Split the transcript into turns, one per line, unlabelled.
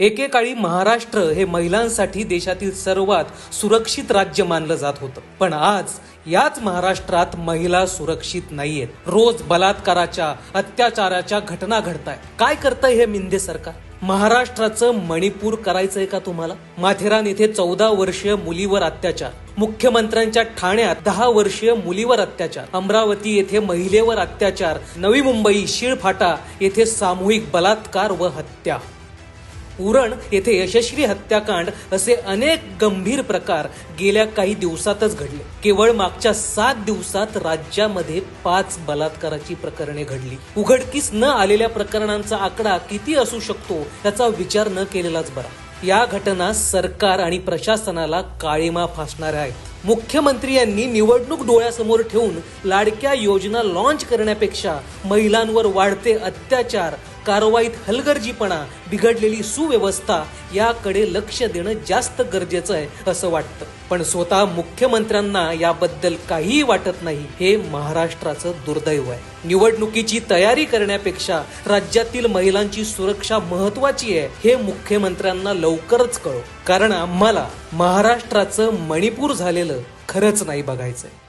एकेकाळी महाराष्ट्र हे महिलांसाठी देशातील सर्वात सुरक्षित राज्य मानलं जात होतं. पण आज याच महाराष्ट्रात महिला सुरक्षित नाहीयेत. रोज बलात्काराच्या अत्याचाराच्या घटना घडताय काय करतंय हे मिंदे सरकार? महाराष्ट्राचं मणिपूर करायचंय का तुम्हाला? माथेरान येथे चौदा वर्षीय मुलीवर अत्याचार. मुख्यमंत्र्यांच्या ठाण्यात दहा वर्षीय मुलीवर अत्याचार. अमरावती येथे महिलेवर अत्याचार. नवी मुंबई शिळफाटा येथे सामूहिक बलात्कार व हत्या. उरण येथे यशस्वी हत्याकांड असे अनेक गंभीर प्रकार गेल्या काही दिवसातच घडले. केवळ मागच्या सात दिवसात राज्यामध्ये पाच बलात्काराची प्रकरणे घडली. उघडकीस न आलेल्या प्रकरणांचा आकडा किती असू शकतो याचा विचार न केलेलाच बरा. या घटना सरकार आणि प्रशासनाला काळीमा फासणाऱ्या आहेत. मुख्यमंत्री यांनी निवडणूक डोळ्यासमोर ठेवून लाडक्या योजना लॉन्च करण्यापेक्षा महिलांवर वाढते अत्याचार कारवाईत हलगर्जीपणा बिघडलेली सुव्यवस्था याकडे लक्ष देणं जास्त गरजेचं आहे असं वाटतं. पण स्वतः मुख्यमंत्र्यांना याबद्दल काहीही वाटत नाही हे महाराष्ट्राचं दुर्दैव आहे. निवडणुकीची तयारी करण्यापेक्षा राज्यातील महिलांची सुरक्षा महत्वाची आहे हे मुख्यमंत्र्यांना लवकरच कळो. कारण आम्हाला महाराष्ट्राचं मणिपूर झालेलं खरंच नाही बघायचंय.